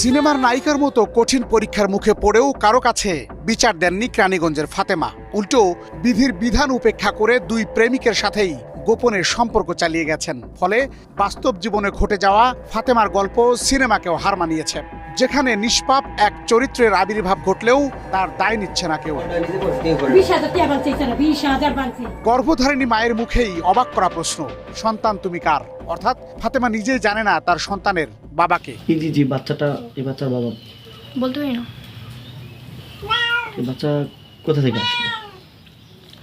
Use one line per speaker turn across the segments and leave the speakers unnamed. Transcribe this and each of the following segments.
সিনেমার নায়িকার মতো কঠিন পরীক্ষার মুখে পড়েও কারও কাছে বিচার দেননি ক্রানীগঞ্জের ফাতেমা। উল্টো, বিধির বিধান উপেক্ষা করে দুই প্রেমিকের সাথেই গোপনের সম্পর্ক চালিয়ে গেছেন। ফলে বাস্তব জীবনে ঘটে যাওয়া ফাতেমার গল্প সিনেমাকেও হার মানিয়েছে। যেখানে নিষ্পাপ এক চরিত্রের আবির্ভাব ঘটলেও তার দায় নিচ্ছে না কেউ। গর্ভধারিণী মায়ের মুখেই অবাক করা প্রশ্ন সন্তান তুমি কার? অর্থাৎ ফাতেমা নিজে জানে না তার সন্তানের বাবাকে।
জি জি বাচ্চাটা এই বাচ্চার বাবা?
বলতে পারি না।
এই বাচ্চা কোথা থেকে আসলো?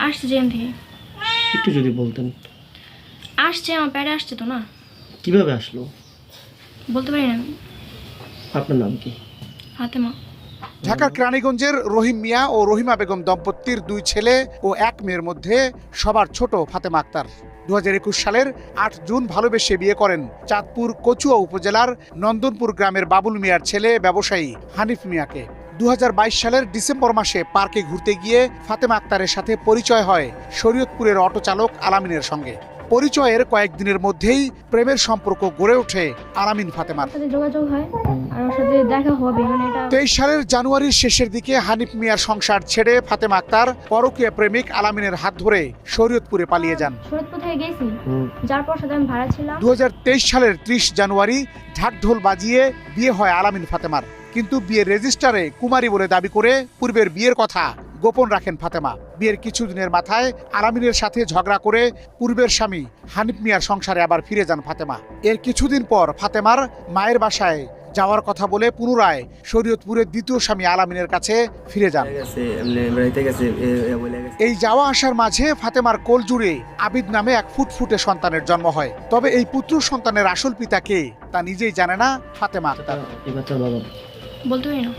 আসছে জেন থেকে।
একটু যদি বলতেন।
আসছে আমার প্যাডে আসছে তো না।
কীভাবে আসলো?
বলতে পারি না। আমি
আপনার নাম কি?
ফাতেমা।
ঢাকার কেরানীগঞ্জের রহিম মিয়া ও রহিমা বেগম দম্পতির দুই ছেলে ও এক মেয়ের মধ্যে সবার ছোট ফাতেমা আক্তার। দু হাজার একুশ সালের আট জুন ভালোবেসে বিয়ে করেন চাঁদপুর কচুয়া উপজেলার নন্দনপুর গ্রামের বাবুল মিয়ার ছেলে ব্যবসায়ী হানিফ মিয়াকে। দু হাজার বাইশ সালের ডিসেম্বর মাসে পার্কে ঘুরতে গিয়ে ফাতেমা আক্তারের সাথে পরিচয় হয় শরীয়তপুরের অটো চালক আলামিনের সঙ্গে। পরিচয়ের কয়েকদিনের মধ্যেই প্রেমের সম্পর্ক গড়ে ওঠে আলামিন ফাতেমার।
যোগাযোগ হয়। সাথে দেখা হবে মানে এটা
তেইশ সালের জানুয়ারির শেষের দিকে হানিফ মিয়ার সংসার ছেড়ে ফাতেমা আক্তার পরকীয়া প্রেমিক আলামিনের হাত ধরে শরীয়তপুরে পালিয়ে যান।
শরৎপুর থেকে গেছি? যার পর সাথে আমি ভাড়া ছিলাম।
দু সালের ত্রিশ জানুয়ারি ঢাকঢোল বাজিয়ে বিয়ে হয় আলামিন ফাতেমার। কিন্তু বিয়ের রেজিস্টারে কুমারী বলে দাবি করে পূর্বের বিয়ের কথা গোপন রাখেন ফাতেমা। বিয়ের কিছুদিনের মাথায় আলামিনের সাথে ঝগড়া করে পূর্বের স্বামী হানিফ মিয়ার সংসারে আবার ফিরে যান ফাতেমা। এর কিছুদিন পর ফাতেমার মায়ের বাসায় যাওয়ার কথা বলে পুনরায় শরীয়তপুরের দ্বিতীয় স্বামী আলামিনের কাছে ফিরে যান। এই যাওয়া আসার মাঝে ফাতেমার কোল জুড়ে আবিদ নামে এক ফুটফুটে সন্তানের জন্ম হয়। তবে এই পুত্র সন্তানের আসল পিতা কে তা নিজেই জানে না ফাতেমা আক্তার।
বলতে পারি না।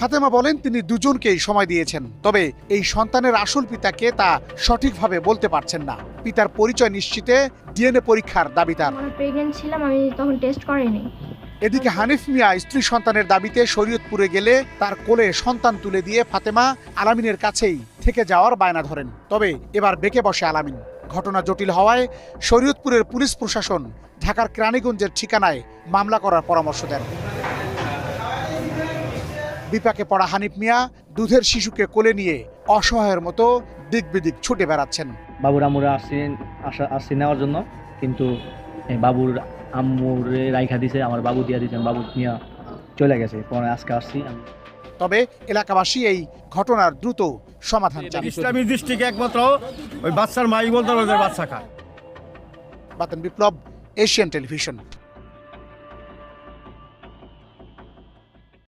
ফাতেমা বলেন তিনি দুজনকেই সময় দিয়েছেন। তবে এই সন্তানের আসল পিতাকে তা সঠিকভাবে বলতে পারছেন না। পিতার পরিচয় নিশ্চিতে ডিএনএ পরীক্ষার দাবি তার।
ছিলাম আমি তখন টেস্ট করিনি
এদিকে হানিফ মিয়া স্ত্রী সন্তানের দাবিতে শরীয়তপুরে গেলে তার কোলে সন্তান তুলে দিয়ে ফাতেমা আলামিনের কাছেই থেকে যাওয়ার বায়না ধরেন। তবে এবার বেঁকে বসে আলামিন। ঘটনা জটিল হওয়ায় শরীয়তপুরের পুলিশ প্রশাসন ঢাকার কেরানীগঞ্জের ঠিকানায় মামলা করার পরামর্শ দেন। বিপাকে পড়া হানিফ মিয়া দুধের শিশুকে কোলে নিয়ে অসহায়ের মতো দিক বিদিক ছুটে বেড়াচ্ছেন।
বাবুর আম্মুরে আসছি আসা আসছি নেওয়ার জন্য, কিন্তু বাবুর আম্মুরে রাইখা দিছে আমার বাবু দিয়া দিয়েছেন বাবু নিয়ে চলে গেছে। পরে আজকে আসছি আমি।
তবে এলাকাবাসী এই ঘটনার দ্রুত সমাধান চান
ইসলামী দৃষ্টিকে একমাত্র ওই বাচ্চার মাই বলতে বাচ্চা খায়
বাতেন বিপ্লব এশিয়ান টেলিভিশন।